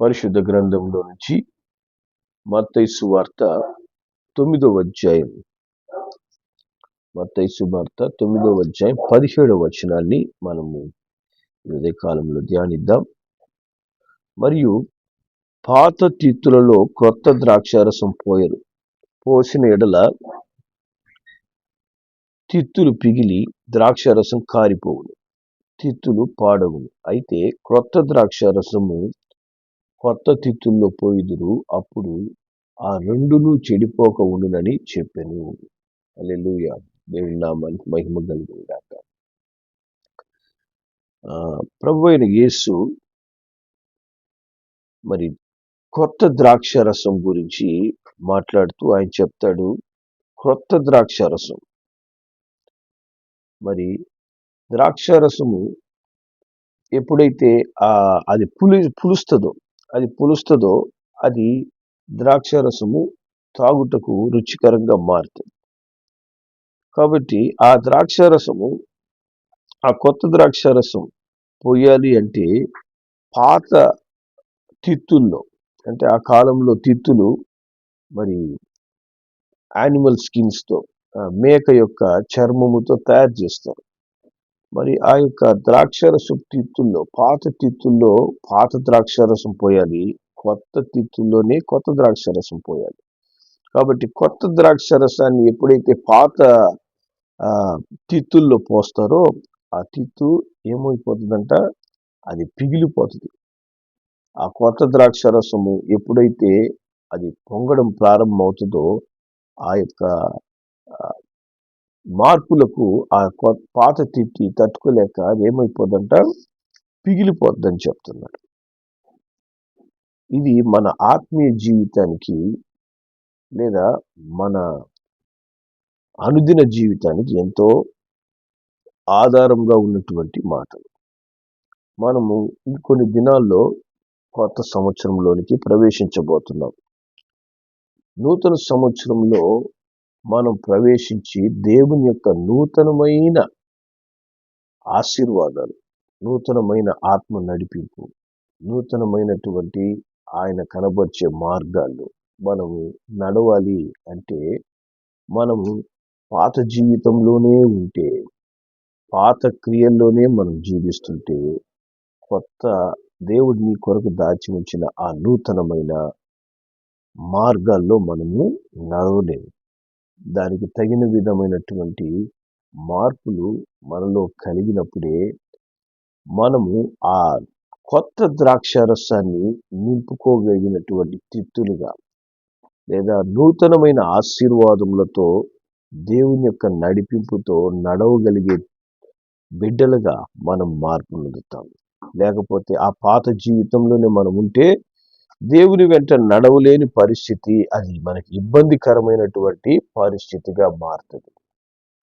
పరిశుద్ధ గ్రంథంలో నుంచి మత్తైసు వార్త తొమ్మిదవ అధ్యాయం. మత్తైసు వార్త తొమ్మిదవ అధ్యాయం పదిహేడవ వచనాన్ని మనము ఇదే కాలంలో ధ్యానిద్దాం. మరియు పాత తిత్తులలో క్రొత్త ద్రాక్షారసం పోయరు. పోసిన ఎడల తిత్తులు పిగిలి ద్రాక్షారసం కారిపోవును. తిత్తులు పాడవును. అయితే క్రొత్త ద్రాక్షారసము కొత్త తిత్తుల్లో పోయిదురు అప్పుడు ఆ రెండును చెడిపోక ఉండునని చెప్పాను. అల్లెలుయ దేవుడి నామానికి మహిమ కలిగినగాక ప్రభు అయిన యేసు మరి కొత్త ద్రాక్ష రసం గురించి మాట్లాడుతూ ఆయన చెప్తాడు క్రొత్త ద్రాక్ష రసం మరి ద్రాక్ష రసము ఎప్పుడైతే అది పులి పులుస్తుందో అది పులుస్తుందో అది ద్రాక్ష రసము తాగుటకు రుచికరంగా మారుతుంది. కాబట్టి ఆ ద్రాక్ష రసము ఆ కొత్త ద్రాక్ష రసం పోయాలి అంటే పాత తిత్తుల్లో అంటే ఆ కాలంలో తిత్తులు మరి యానిమల్ స్కిన్స్తో మేక యొక్క చర్మముతో తయారు చేస్తారు. మరి ఆ యొక్క ద్రాక్షరసం తిత్తుల్లో పాత తిత్తుల్లో పాత ద్రాక్షరసం పోయాలి కొత్త తిత్తుల్లోనే కొత్త ద్రాక్షరసం పోయాలి. కాబట్టి కొత్త ద్రాక్షరసాన్ని ఎప్పుడైతే పాత తిత్తుల్లో పోస్తారో ఆ తిత్తు ఏమైపోతుందంట? అది పిగిలిపోతుంది. ఆ కొత్త ద్రాక్షరసము ఎప్పుడైతే అది పొంగడం ప్రారంభమవుతుందో ఆ యొక్క మార్పులకు ఆ పాత తిట్టి తట్టుకోలేక ఏమైపోద్దంట? పిగిలిపోద్దని చెప్తున్నాడు. ఇది మన ఆత్మీయ జీవితానికి లేదా మన అనుదిన జీవితానికి ఎంతో ఆధారంగా ఉన్నటువంటి మాటలు. మనము ఇంకొన్ని దినాల్లో కొత్త సంవత్సరంలోనికి ప్రవేశించబోతున్నాం. నూతన సంవత్సరంలో మనం ప్రవేశించి దేవుని యొక్క నూతనమైన ఆశీర్వాదాలు నూతనమైన ఆత్మ నడిపింపు నూతనమైనటువంటి ఆయన కనబరిచే మార్గాలు మనము నడవాలి అంటే మనం పాత జీవితంలోనే ఉంటే పాత క్రియల్లోనే మనం జీవిస్తుంటే కొత్త దేవుడిని కొరకు దాచి ఉంచిన ఆ నూతనమైన మార్గాల్లో మనము నడవలేము. దానికి తగిన విధమైనటువంటి మార్పులు మనలో కలిగినప్పుడే మనము ఆ కొత్త ద్రాక్షారసాన్ని నింపుకోగలిగినటువంటి తిత్తులుగా లేదా నూతనమైన ఆశీర్వాదములతో దేవుని యొక్క నడిపింపుతో నడవగలిగే బిడ్డలుగా మనం మార్పు పొందుతాం. లేకపోతే ఆ పాత జీవితంలోనే మనం ఉంటే దేవుని వెంట నడవలేని పరిస్థితి అది మనకి ఇబ్బందికరమైనటువంటి పరిస్థితిగా మారుతుంది.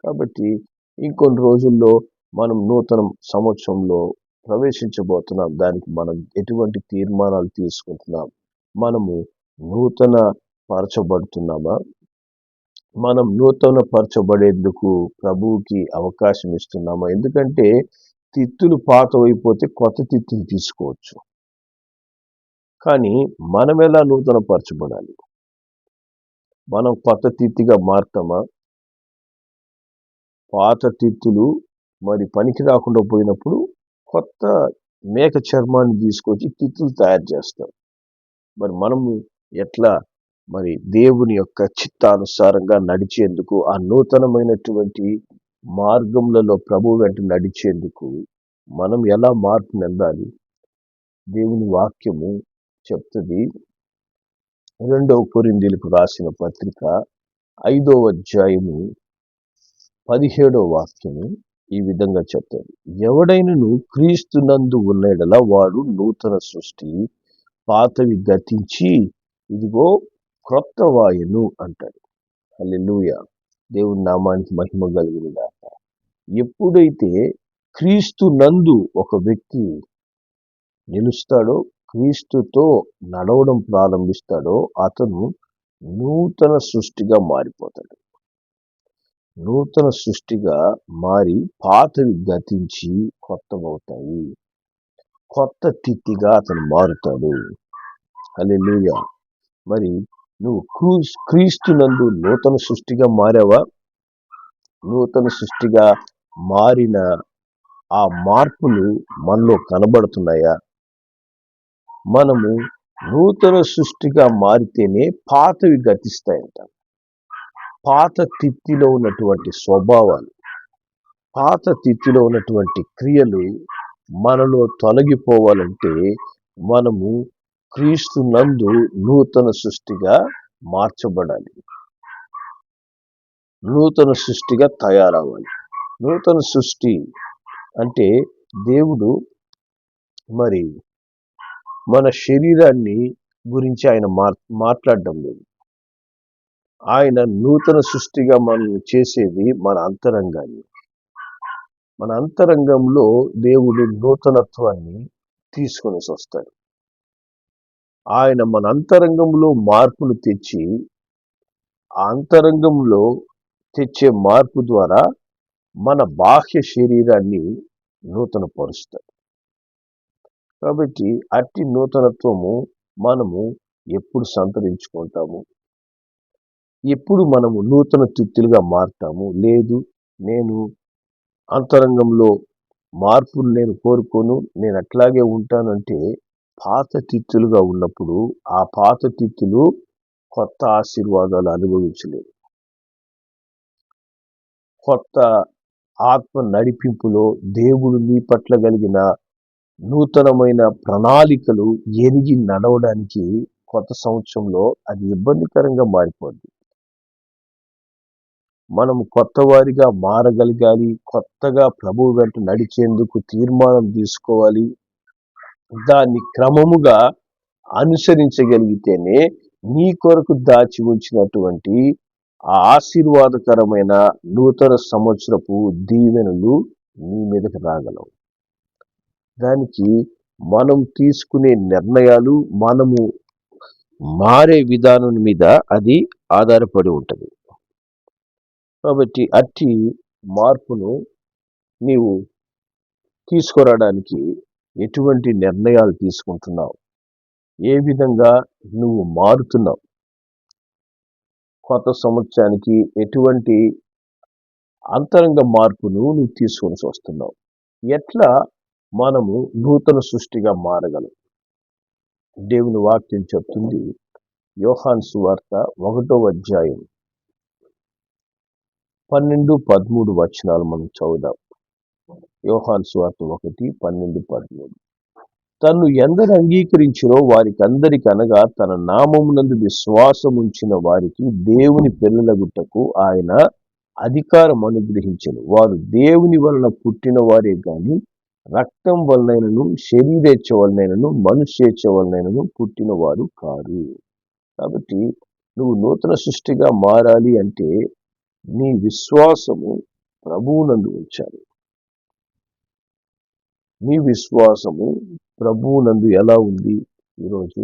కాబట్టి ఇంకొన్ని రోజుల్లో మనం నూతన సంవత్సరంలో ప్రవేశించబోతున్నాం. దానికి మనం ఎటువంటి తీర్మానాలు తీసుకుంటున్నాం? మనము నూతన పరచబడుతున్నామా? మనం నూతన పరచబడేందుకు ప్రభువుకి అవకాశం ఇస్తున్నామా? ఎందుకంటే తిత్తులు పాతవైపోతే కొత్త తిత్తులు తీసుకోవచ్చు. కానీ మనం ఎలా నూతనపరచబడాలి? మనం కొత్త తిత్తిగా మారుతామా? పాత తిత్తులు మరి పనికి రాకుండా పోయినప్పుడు కొత్త మేక చర్మాన్ని తీసుకొచ్చి తిత్తులు తయారు చేస్తారు మరి మనము ఎట్లా మరి దేవుని యొక్క చిత్తానుసారంగా నడిచేందుకు ఆ నూతనమైనటువంటి మార్గములలో ప్రభు వెంట నడిచేందుకు మనం ఎలా మార్పు నెందాలి? దేవుని వాక్యము చెప్తుంది. రెండవ కొరిందీలకు రాసిన పత్రిక ఐదవ అధ్యాయము పదిహేడవ వాక్యము ఈ విధంగా చెప్తాడు ఎవడైనను క్రీస్తునందు ఉన్నడలా వాడు నూతన సృష్టి పాతవి గతించి ఇదిగో క్రొత్త వాయును అంటాడు. లూయ దేవుని నామానికి మహిమ కలిగిన ఎప్పుడైతే క్రీస్తు నందు ఒక వ్యక్తి నిలుస్తాడో క్రీస్తుతో నడవడం ప్రారంభిస్తాడో అతను నూతన సృష్టిగా మారిపోతాడు. నూతన సృష్టిగా మారి పాతవి గతించి కొత్తవవుతాయి. కొత్త తిత్తిగా అతను మారుతాడు. హల్లెలూయా! మరి నువ్వు క్రూస్ క్రీస్తునందు నూతన సృష్టిగా మారావా? నూతన సృష్టిగా మారిన ఆ మార్పులు మనలో కనబడుతున్నాయా? మనము నూతన సృష్టిగా మారితేనే పాతవి గతిస్తాయంట. పాత తిత్తిలో ఉన్నటువంటి స్వభావాలు పాత తిత్తిలో ఉన్నటువంటి క్రియలు మనలో తొలగిపోవాలంటే మనము క్రీస్తు నందు నూతన సృష్టిగా మార్చబడాలి. నూతన సృష్టిగా తయారవ్వాలి. నూతన సృష్టి అంటే దేవుడు మరి మన శరీరాన్ని గురించి ఆయన మాట్లాడడం లేదు. ఆయన నూతన సృష్టిగా మనం చేసేది మన అంతరంగాన్ని. మన అంతరంగంలో దేవుడు నూతనత్వాన్ని తీసుకొని వస్తాడు. ఆయన మన అంతరంగంలో మార్పులు తెచ్చి ఆ అంతరంగంలో తెచ్చే మార్పు ద్వారా మన బాహ్య శరీరాన్ని నూతనపరుస్తాడు. కాబట్టి అట్టి నూతనత్వము మనము ఎప్పుడు సంతరించుకుంటాము. ఎప్పుడు మనము నూతన తిత్తులుగా మారుతాము. లేదు నేను అంతరంగంలో మార్పులు నేను కోరుకోను నేను అట్లాగే ఉంటానంటే పాత తిత్తులుగా ఉన్నప్పుడు ఆ పాత తిత్తులు కొత్త ఆశీర్వాదాలు అనుభవించలేదు కొత్త ఆత్మ నడిపింపులో దేవుడు నీ పట్ల కలిగిన నూతనమైన ప్రణాళికలు ఎరిగి నడవడానికి కొత్త సంవత్సరంలో అది ఇబ్బందికరంగా మారిపోద్ది. మనం కొత్త వారిగా మారగలగాలి కొత్తగా ప్రభువు వెంట నడిచేందుకు తీర్మానం తీసుకోవాలి. దాన్ని క్రమముగా అనుసరించగలిగితేనే నీ కొరకు దాచి ఉంచినటువంటి ఆ ఆశీర్వాదకరమైన నూతన సంవత్సరపు దీవెనలు నీ మీదకి రాగలవు. దానికి మనం తీసుకునే నిర్ణయాలు మనము మారే విధానం మీద అది ఆధారపడి ఉంటుంది. కాబట్టి అట్టి మార్పును నీవు తీసుకురావడానికి ఎటువంటి నిర్ణయాలు తీసుకుంటున్నావు? ఏ విధంగా నువ్వు మారుతున్నావు? కొత్త సంవత్సరానికి ఎటువంటి అంతరంగ మార్పును నువ్వు తీసుకొని వస్తున్నావు? ఎట్లా మనము నూతన సృష్టిగా మారగలం. దేవుని వాక్యం చెప్తుంది యోహాన్ సువార్త ఒకటో అధ్యాయం పన్నెండు పదమూడు వచనాలు మనం చదువుదాం. యోహాన్ సువార్త ఒకటి పన్నెండు పదమూడు. తను ఎందరు అంగీకరించినో వారికి అందరికి అనగా తన నామమునందు విశ్వాసం ఉంచిన వారికి దేవుని పిల్లలగుట్టకు ఆయన అధికారం అనుగ్రహించను వారు దేవుని వలన పుట్టిన వారే కానీ రక్తం వలనైనను శరీరేచ్ఛ వలనైనను మనుష్యేచ్ఛ వలనైనను పుట్టినవారు కారు కాబట్టి నువ్వు నూతన సృష్టిగా మారాలి అంటే నీ విశ్వాసము ప్రభువునందు ఉంచాలి. నీ విశ్వాసము ప్రభువునందు ఎలా ఉంది ఈరోజు?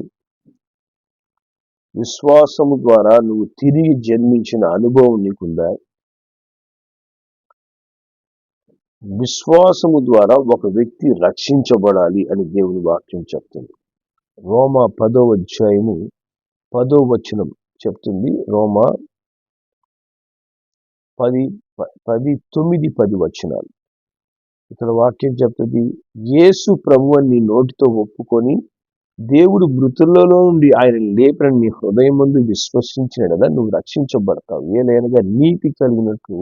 విశ్వాసము ద్వారా నువ్వు తిరిగి జన్మించిన అనుభవం నీకుందా? విశ్వాసము ద్వారా ఒక వ్యక్తి రక్షించబడాలి అని దేవుని వాక్యం చెప్తుంది. రోమ పదో అధ్యాయము పదో వచనం చెప్తుంది. రోమ పది పది తొమ్మిది పది వచనాలు. ఇక్కడ వాక్యం చెప్తుంది యేసు ప్రభు అని నీ నోటితో ఒప్పుకొని దేవుడు మృతులలో నుండి ఆయన లేపని నీ హృదయం ముందు విశ్వసించిన కదా నువ్వు రక్షించబడతావు. ఏలైనగా నీతి కలిగినట్లు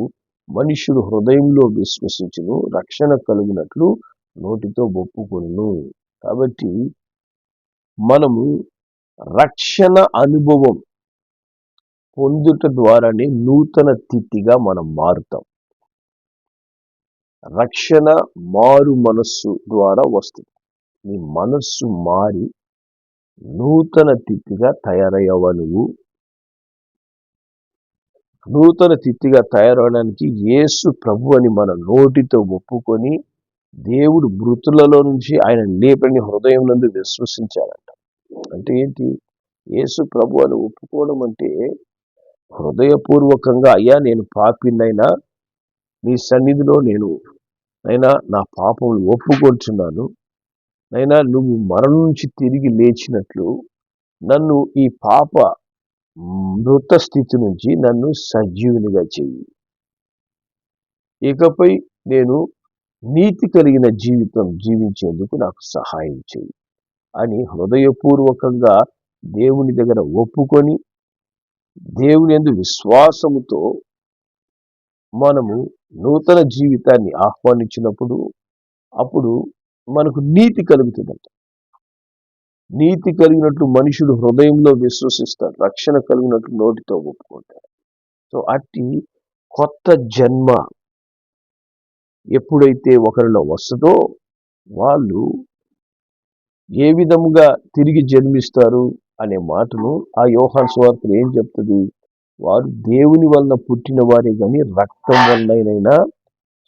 మనుషుడు హృదయంలో విశ్వసించును రక్షణ కలిగినట్లు నోటితో ఒప్పుకొను కాబట్టి మనము రక్షణ అనుభవం పొందుట ద్వారానే నూతన తిథిగా మనం మారుతాం. రక్షణ మారు మనస్సు ద్వారా వస్తుంది. నీ మనస్సు మారి నూతన తిథిగా తయారయ్యావా నువ్వు? నూతన తిత్తిగా తయారవడానికి యేసు ప్రభు అని మన నోటితో ఒప్పుకొని దేవుడు మృతులలో నుంచి ఆయన లేపని హృదయం నందు విశ్వసించాలంట అంటే ఏంటి? యేసు ప్రభు అని ఒప్పుకోవడం అంటే హృదయపూర్వకంగా అయ్యా నేను పాపినైనా నీ సన్నిధిలో నేను అయినా నా పాపములు ఒప్పుకొంటున్నాను అయినా నువ్వు మరణం నుంచి తిరిగి లేచినట్లు నన్ను ఈ పాప మృత స్థితి నుంచి నన్ను సజీవునిగా చెయ్యి. ఇకపై నేను నీతి కలిగిన జీవితం జీవించేందుకు నాకు సహాయం చేయి అని హృదయపూర్వకంగా దేవుని దగ్గర ఒప్పుకొని దేవుని ఎందు విశ్వాసముతో మనము నూతన జీవితాన్ని ఆహ్వానించినప్పుడు అప్పుడు మనకు నీతి కలుగుతుందంట. నీతి కలిగినట్లు మనుషుడు హృదయంలో విశ్వసిస్తాడు రక్షణ కలిగినట్లు నోటితో ఒప్పుకుంటాడు సో అట్టి కొత్త జన్మ ఎప్పుడైతే ఒకరిలో వస్తుందో వాళ్ళు ఏ విధముగా తిరిగి జన్మిస్తారు అనే మాటను ఆ యోహాన్ స్వార్థలు ఏం చెప్తుంది? వారు దేవుని వలన పుట్టిన వారే కానీ రక్తం వలనైనా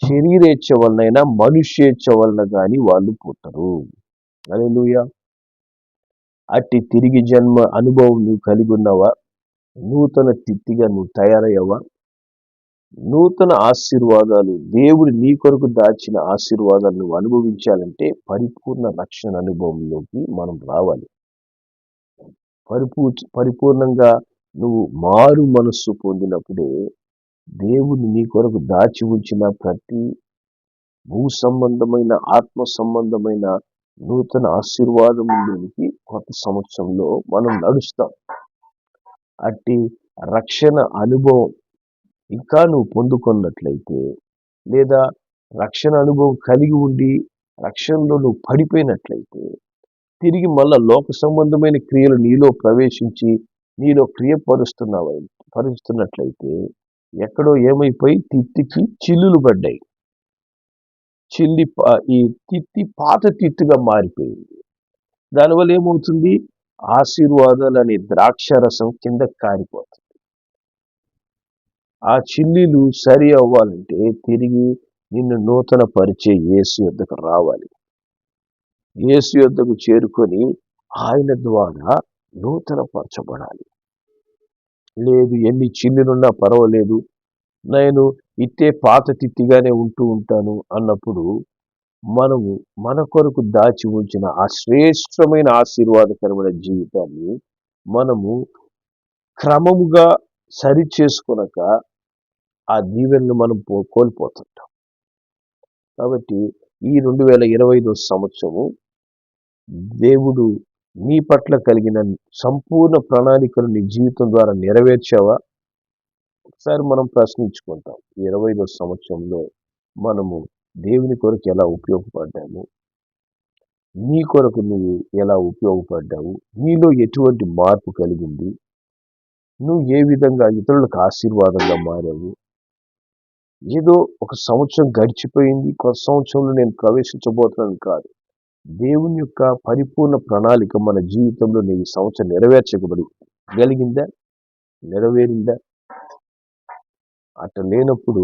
శరీరేచ్ఛ వలనైనా మనుష్యేచ్ఛ వలన కానీ వాళ్ళు పుట్టరు. అలెలుయ అట్టి తిరిగి జన్మ అనుభవం నువ్వు కలిగి ఉన్నావా? నూతన తిత్తిగా నువ్వు తయారయ్యావా? నూతన ఆశీర్వాదాలు దేవుడు నీ కొరకు దాచిన ఆశీర్వాదాలు నువ్వు అనుభవించాలంటే పరిపూర్ణ రక్షణ అనుభవంలోకి మనం రావాలి. పరిపూ పరిపూర్ణంగా నువ్వు మారు మనస్సు పొందినప్పుడే దేవుడు నీ కొరకు దాచి ఉంచిన ప్రతి భూ సంబంధమైన ఆత్మ సంబంధమైన నూతన ఆశీర్వాదంలోనికి కొత్త సంవత్సరంలో మనం నడుస్తాం. అట్టి రక్షణ అనుభవం ఇంకా నువ్వు పొందుకున్నట్లయితే లేదా రక్షణ అనుభవం కలిగి ఉండి రక్షణలో నువ్వు పడిపోయినట్లయితే తిరిగి మళ్ళా లోక సంబంధమైన క్రియలు నీలో ప్రవేశించి నీలో క్రియపరుస్తున్నావు పరుస్తున్నట్లయితే ఎక్కడో ఏమైపోయి తిత్తికి చిల్లులు పడ్డాయి. చిల్లి ఈ తిత్తి పాత తిత్తుగా మారిపోయింది. దానివల్ల ఏమవుతుంది? ఆశీర్వాదాలు అనే ద్రాక్ష రసం కింద కారిపోతుంది. ఆ చిల్లీలు సరి అవ్వాలంటే తిరిగి నిన్ను నూతన పరిచే యేసు యొద్దకు రావాలి. యేసు యొద్దకు చేరుకొని ఆయన ద్వారా నూతన పరచబడాలి లేదు ఎన్ని చిల్లులున్నా పర్వాలేదు. నేను ఇట్టే పాత తిత్తిగానే ఉంటూ ఉంటాను అన్నప్పుడు మనము మన కొరకు దాచి ఉంచిన ఆ శ్రేష్టమైన ఆశీర్వాదకరమైన జీవితాన్ని మనము క్రమముగా సరి చేసుకునక ఆ దీవెనను మనం కోల్పోతుంటాం. కాబట్టి ఈ రెండు వేల ఇరవై ఐదో సంవత్సరము దేవుడు నీ పట్ల కలిగిన సంపూర్ణ ప్రణాళికలు నీ జీవితం ద్వారా నెరవేర్చావా? ఒకసారి మనం ప్రశ్నించుకుంటాం. ఇరవై సంవత్సరంలో మనము దేవుని కొరకు ఎలా ఉపయోగపడ్డాము? నీ కొరకు నువ్వు ఎలా ఉపయోగపడ్డావు? నీలో ఎటువంటి మార్పు కలిగింది? నువ్వు ఏ విధంగా ఇతరులకు ఆశీర్వాదంగా మారావు? ఏదో ఒక సంవత్సరం గడిచిపోయింది. కొత్త సంవత్సరంలో నేను ప్రవేశించబోతున్నాను కాదు. దేవుని యొక్క పరిపూర్ణ ప్రణాళిక మన జీవితంలో నేను సంవత్సరం నెరవేర్చబడి గలిగిందా నెరవేరిందా? అట్ట లేనప్పుడు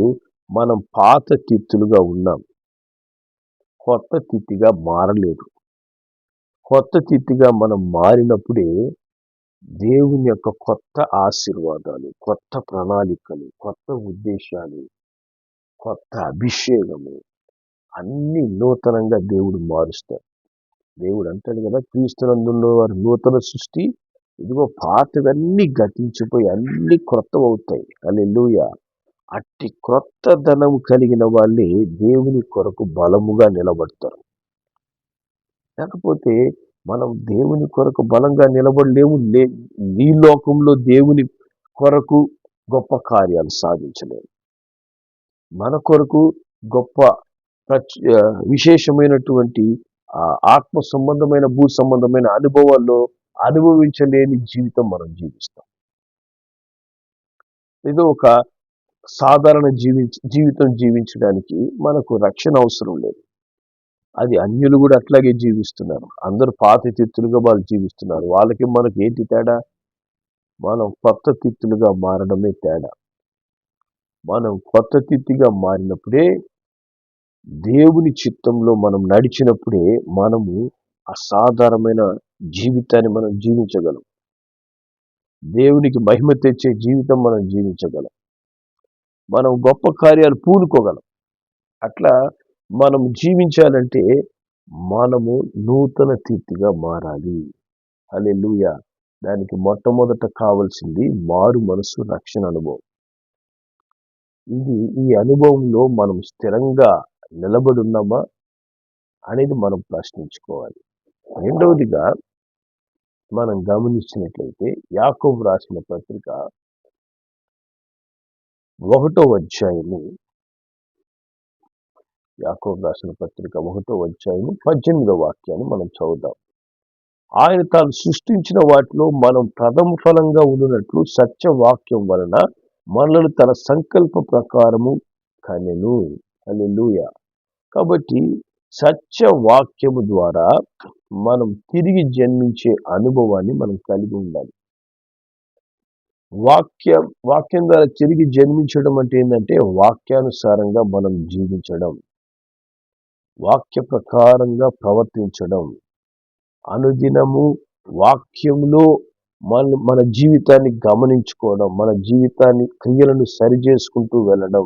మనం పాత తిత్తులుగా ఉన్నాం. కొత్త తిత్తిగా మారలేదు. కొత్త తిత్తిగా మనం మారినప్పుడే దేవుని యొక్క కొత్త ఆశీర్వాదాలు కొత్త ప్రణాళికలు కొత్త ఉద్దేశాలు కొత్త అభిషేకము అన్ని నూతనంగా దేవుడు మారుస్తాడు. దేవుడు అంటాడు కదా క్రీస్తునందులో వారి నూతన సృష్టి ఇదిగో పాతవన్నీ గతించిపోయి అన్ని క్రొత్త అవుతాయి అల్లెలుయ అట్టి క్రొత్త ధనం కలిగిన వాళ్ళే దేవుని కొరకు బలముగా నిలబడతారు. లేకపోతే మనం దేవుని కొరకు బలంగా నిలబడలేము. ఈ లోకంలో దేవుని కొరకు గొప్ప కార్యాలు సాధించలేము. మన కొరకు గొప్ప విశేషమైనటువంటి ఆత్మ సంబంధమైన భూ సంబంధమైన అనుభవాల్లో అనుభవించలేని జీవితం మనం జీవిస్తాం. ఇది ఒక సాధారణ జీవించ జీవితం జీవించడానికి మనకు రక్షణ అవసరం లేదు. అది అన్యులు కూడా అట్లాగే జీవిస్తున్నారు. అందరూ పాత తిత్తులుగా వాళ్ళు జీవిస్తున్నారు. వాళ్ళకి మనకి ఏంటి తేడా? మనం కొత్త తిత్తులుగా మారడమే తేడా. మనం కొత్త తిత్తిగా మారినప్పుడే దేవుని చిత్తంలో మనం నడిచినప్పుడే మనము అసాధారణమైన జీవితాన్ని మనం జీవించగలం. దేవునికి మహిమ తెచ్చే జీవితం మనం జీవించగలం. మనం గొప్ప కార్యాలు పూనుకోగలం. అట్లా మనం జీవించాలంటే మనము నూతన తీర్తిగా మారాలి. అనే లూయ దానికి మొట్టమొదట కావాల్సింది మారు మనసు రక్షణ అనుభవం. ఇది ఈ అనుభవంలో మనం స్థిరంగా నిలబడి ఉన్నామా అనేది మనం ప్రశ్నించుకోవాలి. రెండవదిగా మనం గమనించినట్లయితే యాకోబు రాసిన పత్రిక ఒకటో అధ్యాయము. యాకోబు రాసిన పత్రిక ఒకటో అధ్యాయము పద్దెనిమిదో వాక్యాన్ని మనం చదువుదాం. ఆయన తాను సృష్టించిన వాటిలో మనం ప్రథమ ఫలంగా ఉండినట్లు సత్యవాక్యం వలన మనల్ని తన సంకల్ప ప్రకారము కనెను. హల్లెలూయ. కాబట్టి సత్యవాక్యము ద్వారా మనం తిరిగి జన్మించే అనుభవాన్ని మనం కలిగి ఉండాలి. వాక్య వాక్యం ద్వారా తిరిగి జన్మించడం అంటే ఏంటంటే వాక్యానుసారంగా మనం జీవించడం. వాక్య ప్రకారంగా ప్రవర్తించడం. అనుదినము వాక్యంలో మన మన జీవితాన్ని గమనించుకోవడం మన జీవితాన్ని క్రియలను సరి చేసుకుంటూ వెళ్ళడం.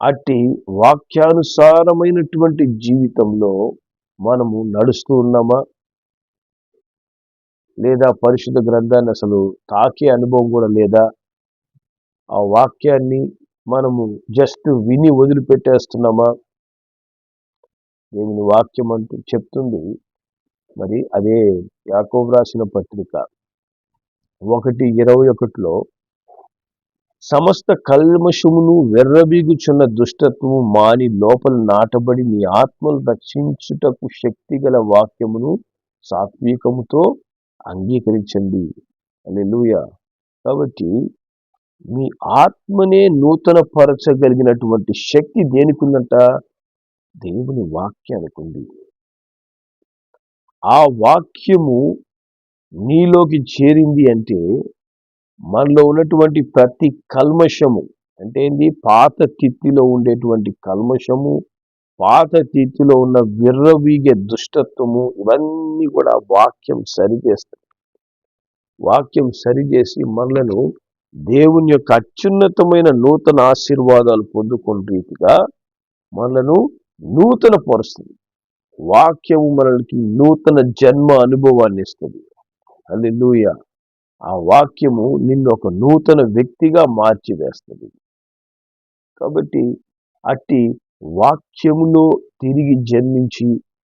అట్టి వాక్యానుసారమైనటువంటి జీవితంలో మనము నడుస్తూ ఉన్నామా? లేదా పరిశుద్ధ గ్రంథాన్ని అసలు తాకే అనుభవం కూడా లేదా? ఆ వాక్యాన్ని మనము జస్ట్ విని వదిలిపెట్టేస్తున్నామా? దేవుని వాక్యం అంటూ చెప్తుంది. మరి అదే యాకోబ్ రాసిన పత్రిక ఒకటి ఇరవై ఒకటిలో సమస్త కల్మషమును వెర్రబీగుచున్న దుష్టత్వము మాని లోపల నాటబడి నీ ఆత్మలు రక్షించుటకు శక్తిగల వాక్యమును సాత్వికముతో అంగీకరించండి. లూయ కాబట్టి మీ ఆత్మనే నూతన పరచగలిగినటువంటి శక్తి దేనికిందంట? దేవుని వాక్యానికి ఉంది ఆ వాక్యము నీలోకి చేరింది అంటే మనలో ఉన్నటువంటి ప్రతి కల్మషము అంటే ఏంది? పాత తిత్తిలో ఉండేటువంటి కల్మషము పాత తీర్థిలో ఉన్న విర్రవీగే దుష్టత్వము ఇవన్నీ కూడా వాక్యం సరిచేస్తాయి. వాక్యం సరిచేసి మనలను దేవుని యొక్క అత్యున్నతమైన నూతన ఆశీర్వాదాలు పొందుకున్న రీతిగా మనలను నూతన పరుస్తుంది. వాక్యము మనకి నూతన జన్మ అనుభవాన్ని ఇస్తుంది. అది ఆ వాక్యము నిన్ను ఒక నూతన వ్యక్తిగా మార్చివేస్తుంది. కాబట్టి అట్టి వాక్యములో తిరిగి జన్మించి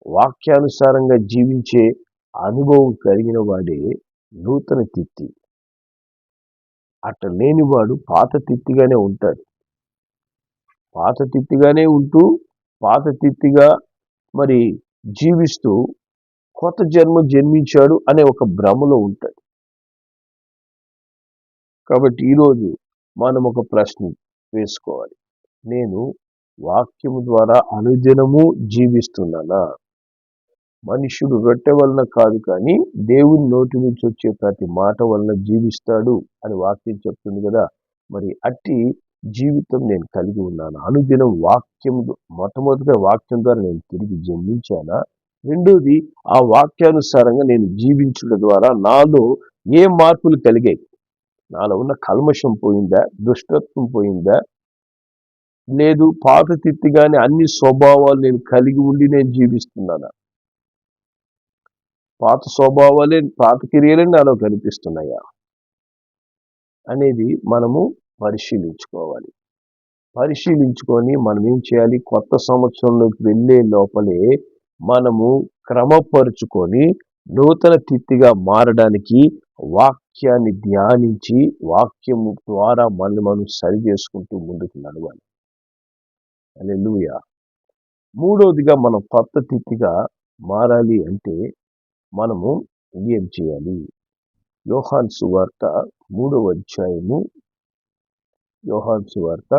వాక్యానుసారంగా జీవించే అనుభవం కలిగిన వాడే నూతన తిత్తి. అట్ట లేనివాడు పాత తిత్తిగానే ఉంటాడు. పాత తిత్తిగానే ఉంటూ పాత తిత్తిగా మరి జీవిస్తూ కొత్త జన్మ జన్మించాడు అనే ఒక భ్రమలో ఉంటాడు. కాబట్టి ఈరోజు మనం ఒక ప్రశ్న వేసుకోవాలి. నేను వాక్యము ద్వారా అనుదినము జీవిస్తున్నానా? మనుషుడు రొట్టె వలన కాదు కానీ దేవుని నోటి నుంచి వచ్చే ప్రతి మాట వలన జీవిస్తాడు అని వాక్యం చెప్తుంది కదా. మరి అట్టి జీవితం నేను కలిగి ఉన్నాను. అనుదినం వాక్యం మొట్టమొదటిగా వాక్యం ద్వారా నేను తిరిగి జన్మించానా? రెండోది ఆ వాక్యానుసారంగా నేను జీవించడం ద్వారా నాలో ఏ మార్పులు కలిగాయి? నాలో ఉన్న కల్మషం పోయిందా? దుష్టత్వం పోయిందా? లేదు పాత తిత్తిగానే అన్ని స్వభావాలు నేను కలిగి ఉండి నేను జీవిస్తున్నాను? పాత స్వభావాలే పాత క్రియలే నాలో కనిపిస్తున్నాయా? అనేది మనము పరిశీలించుకోవాలి. పరిశీలించుకొని మనం ఏం చేయాలి? కొత్త సంవత్సరంలోకి వెళ్ళే లోపలే మనము క్రమపరుచుకొని నూతన తిత్తిగా మారడానికి వాక్యాన్ని ధ్యానించి వాక్యము ద్వారా మనల్ని మనం సరి చేసుకుంటూ ముందుకు నడవాలి. అనే లూయ మూడవదిగా మనం కొత్త మారాలి అంటే మనము ఏం చేయాలి? యోహాన్ సువార్త మూడవ అధ్యాయము. యోహాన్ సువార్త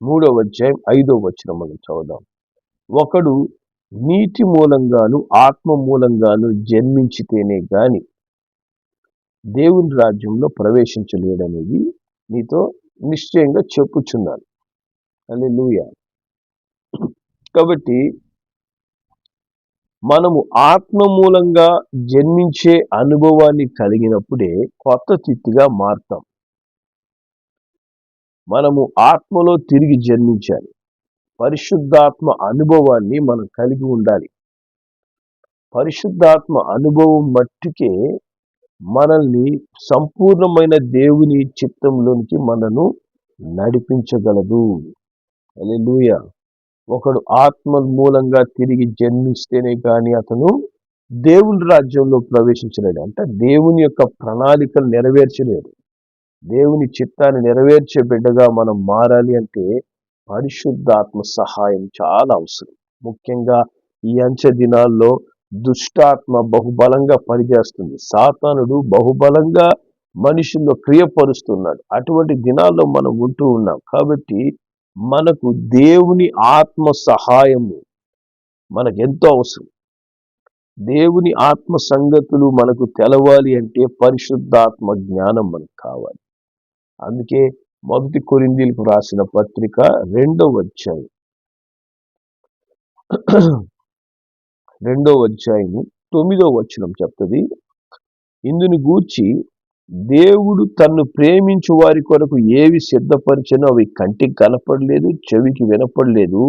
మూడవ అధ్యాయం ఐదవ వచ్చిన మనం చదువుదాం. ఒకడు నీటి మూలంగాను ఆత్మ మూలంగాను జన్మించితేనే గాని దేవుని రాజ్యంలో ప్రవేశించలేడనేది నీతో నిశ్చయంగా చెప్పుచున్నాను. అని లూయ కాబట్టి మనము ఆత్మ మూలంగా జన్మించే అనుభవాన్ని కలిగినప్పుడే కొత్త తిత్తిగా మారుతాం. మనము ఆత్మలో తిరిగి జన్మించాలి. పరిశుద్ధాత్మ అనుభవాన్ని మనం కలిగి ఉండాలి. పరిశుద్ధాత్మ అనుభవం మట్టుకే మనల్ని సంపూర్ణమైన దేవుని చిత్తంలోనికి మనను నడిపించగలదు. అలెలుయ ఒకడు ఆత్మ మూలంగా తిరిగి జన్మిస్తేనే కానీ అతను దేవుని రాజ్యంలో ప్రవేశించలేడు. అంటే దేవుని యొక్క ప్రణాళికలు నెరవేర్చలేడు దేవుని చిత్తాన్ని నెరవేర్చే బిడ్డగా మనం మారాలి అంటే పరిశుద్ధాత్మ సహాయం చాలా అవసరం. ముఖ్యంగా ఈ అంచె దినాల్లో దుష్టాత్మ బహుబలంగా పనిచేస్తుంది. సాతానుడు బహుబలంగా మనుషుల్లో క్రియపరుస్తున్నాడు. అటువంటి దినాల్లో మనం ఉంటూ ఉన్నాం. కాబట్టి మనకు దేవుని ఆత్మ సహాయము మనకు ఎంతో అవసరం. దేవుని ఆత్మ సంగతులు మనకు తెలవాలి అంటే పరిశుద్ధాత్మ జ్ఞానం మనకు కావాలి. అందుకే మొదటి కొరిందీలకు రాసిన పత్రిక రెండవ అధ్యాయం. రెండవ అధ్యాయము తొమ్మిదవ వచనం చెప్తుంది. ఇందుని గూర్చి దేవుడు తన్ను ప్రేమించు వారి కొరకు ఏవి సిద్ధపరిచినా అవి కంటికి కనపడలేదు చెవికి వినపడలేదు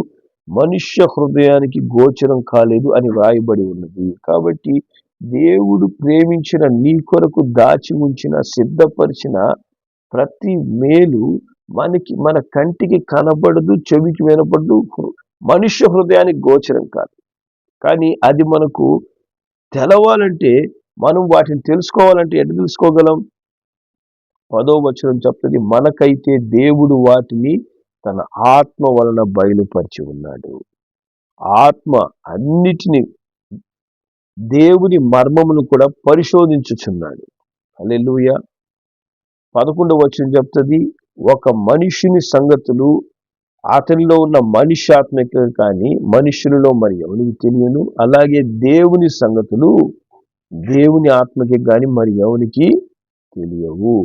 మనుష్య హృదయానికి గోచరం కాలేదు అని వ్రాయబడి ఉన్నది. కాబట్టి దేవుడు ప్రేమించిన నీ కొరకు దాచి ఉంచిన సిద్ధపరిచిన ప్రతి మేలు మనకి మన కంటికి కనబడదు చెవికి వినపడదు మనుష్య హృదయానికి గోచరం కాదు. కానీ అది మనకు తెలవాలంటే మనం వాటిని తెలుసుకోవాలంటే ఎట్లా తెలుసుకోగలం? పదో వచనం చెప్తుంది మనకైతే దేవుడు వాటిని తన ఆత్మ వలన బయలుపరిచి ఉన్నాడు. ఆత్మ అన్నిటిని దేవుని మర్మమును కూడా పరిశోధించుచున్నాడు. అల్లెలుయ పదకొండవ వచనం చెప్తుంది ఒక మనిషిని సంగతులు అతనిలో ఉన్న మనిషి ఆత్మక కానీ మనుషులలో మరి ఎవరికి తెలియను? అలాగే దేవుని సంగతులు దేవుని ఆత్మకి కానీ మరి ఎవరికి తెలియవు.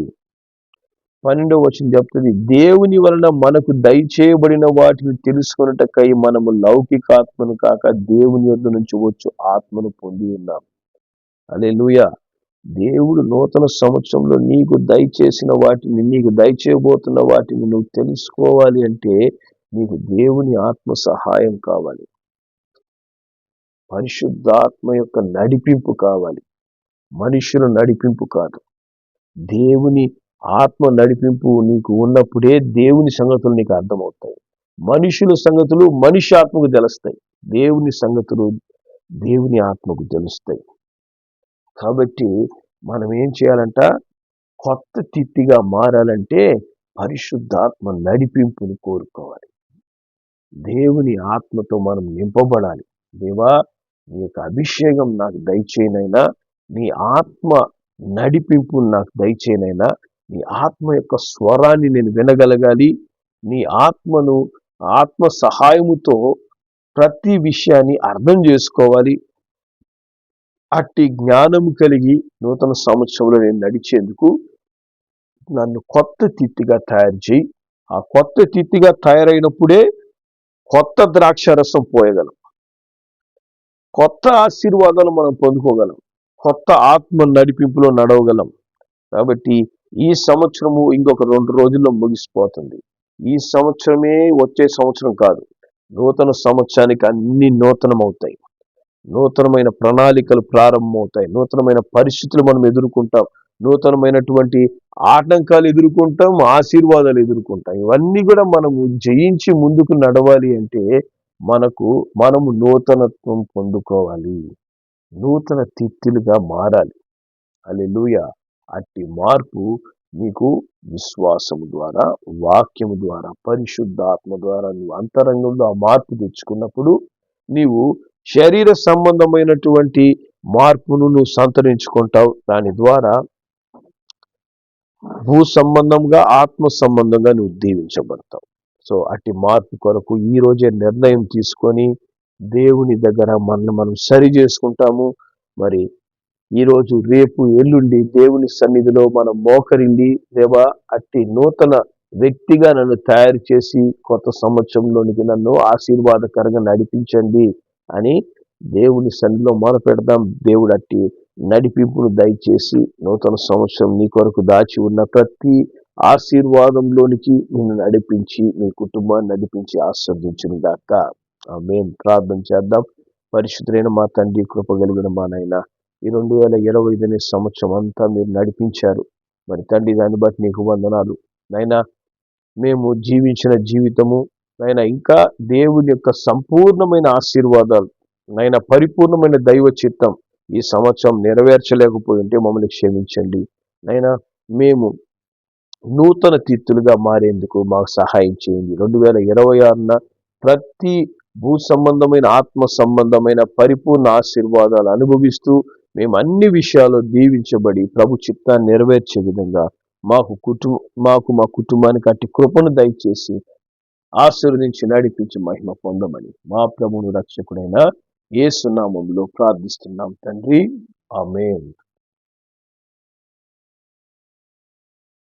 పన్నెండవ వచనం చెప్తుంది దేవుని వలన మనకు దయచేయబడిన వాటిని తెలుసుకున్నటకై మనము లౌకిక ఆత్మను కాక దేవుని యొద్ నుంచి వచ్చు ఆత్మను పొంది ఉన్నాం. అదే దేవుడు నూతన సంవత్సరంలో నీకు దయచేసిన వాటిని నీకు దయచేయబోతున్న వాటిని నువ్వు తెలుసుకోవాలి అంటే నీకు దేవుని ఆత్మ సహాయం కావాలి. పరిశుద్ధాత్మ యొక్క నడిపింపు కావాలి. మనుషుల నడిపింపు కాదు. దేవుని ఆత్మ నడిపింపు నీకు ఉన్నప్పుడే దేవుని సంగతులు నీకు అర్థమవుతాయి. మనుషుల సంగతులు మనిషి ఆత్మకు తెలుస్తాయి. దేవుని సంగతులు దేవుని ఆత్మకు తెలుస్తాయి. కాబట్టి మనం ఏం చేయాలంట? కొత్త తిత్తిగా మారాలంటే పరిశుద్ధాత్మ నడిపింపుని కోరుకోవాలి. దేవుని ఆత్మతో మనం నింపబడాలి. దేవా నీ యొక్క అభిషేకం నాకు దయచేయనైనా నీ ఆత్మ నడిపింపు నాకు దయచేయనైనా నీ ఆత్మ యొక్క స్వరాన్ని నేను వినగలగాలి. నీ ఆత్మను ఆత్మ సహాయముతో ప్రతి విషయాన్ని అర్థం చేసుకోవాలి. అట్టి జ్ఞానం కలిగి నూతన సంవత్సరంలో నేను నడిచేందుకు నన్ను కొత్త తిత్తిగా తయారు చేయి. ఆ కొత్త తిత్తిగా తయారైనప్పుడే కొత్త ద్రాక్ష రసం పోయగలం. కొత్త ఆశీర్వాదాలు మనం పొందుకోగలం. కొత్త ఆత్మ నడిపింపులో నడవగలం. కాబట్టి ఈ సంవత్సరము ఇంకొక రెండు రోజుల్లో ముగిసిపోతుంది. ఈ సంవత్సరమే వచ్చే సంవత్సరం కాదు. నూతన సంవత్సరానికి అన్ని నూతనమవుతాయి. నూతనమైన ప్రణాళికలు ప్రారంభమవుతాయి. నూతనమైన పరిస్థితులు మనం ఎదుర్కొంటాం. నూతనమైనటువంటి ఆటంకాలు ఎదుర్కొంటాం ఆశీర్వాదాలు ఎదుర్కొంటాం. ఇవన్నీ కూడా మనము జయించి ముందుకు నడవాలి అంటే మనకు మనము నూతనత్వం పొందుకోవాలి. నూతన తిత్తులుగా మారాలి. అల్లెలుయ అట్టి మార్పు నీకు విశ్వాసము ద్వారా వాక్యము ద్వారా పరిశుద్ధాత్మ ద్వారా నువ్వు అంతరంగంలో ఆ మార్పు తెచ్చుకున్నప్పుడు నీవు శరీర సంబంధమైనటువంటి మార్పును నువ్వు సంతరించుకుంటావు. దాని ద్వారా భూ సంబంధంగా ఆత్మ సంబంధంగా నువ్వు దీవించబడతావు. సో అట్టి మార్పు కొరకు ఈ రోజే నిర్ణయం తీసుకొని దేవుని దగ్గర మనల్ని మనం సరి చేసుకుంటాము. మరి ఈరోజు రేపు ఎల్లుండి దేవుని సన్నిధిలో మనం మోకరిండి దేవా అట్టి నూతన వ్యక్తిగా నన్ను తయారు చేసి కొత్త సంవత్సరంలోనికి నన్ను ఆశీర్వాదకరంగా నడిపించండి అని దేవుని సన్నిధిలో మొర పెడదాం. దేవుడు అట్టి నడిపింపును దయచేసి నూతన సంవత్సరం నీ కొరకు దాచి ఉన్న ప్రతి ఆశీర్వాదంలోనికి నిన్ను నడిపించి నీ కుటుంబాన్ని నడిపించి ఆస్వాదించిన దాకా మేము ప్రార్థన చేద్దాం. పరిశుద్ధులైన మా తండ్రి కృప కలిగిన మా నాయన ఈ రెండు వేల ఇరవై ఐదుని సంవత్సరం అంతా మీరు నడిపించారు. మరి తండ్రి దాన్ని బట్టి నీకు వందనాలు. నైనా మేము జీవించిన జీవితము నైనా ఇంకా దేవుని యొక్క సంపూర్ణమైన ఆశీర్వాదాలు నైనా పరిపూర్ణమైన దైవ చిత్తం ఈ సంవత్సరం నెరవేర్చలేకపోయి ఉంటే మమ్మల్ని క్షమించండి. నైనా మేము నూతన తీర్తులుగా మారేందుకు మాకు సహాయం చేయండి. రెండు వేల ఇరవై ఆరున ప్రతి భూ సంబంధమైన ఆత్మ సంబంధమైన పరిపూర్ణ ఆశీర్వాదాలు అనుభవిస్తూ మేము అన్ని విషయాల్లో దీవించబడి ప్రభు చిత్తాన్ని నెరవేర్చే విధంగా మాకు కుటుంబ మాకు మా కుటుంబానికి అట్టి కృపను దయచేసి ఆశీర్వదించి నడిపించి మహిమ పొందమని మా ప్రభును రక్షకుడైన ఏ సున్నామంలో ప్రార్థిస్తున్నాం తండ్రి. ఆమెన్.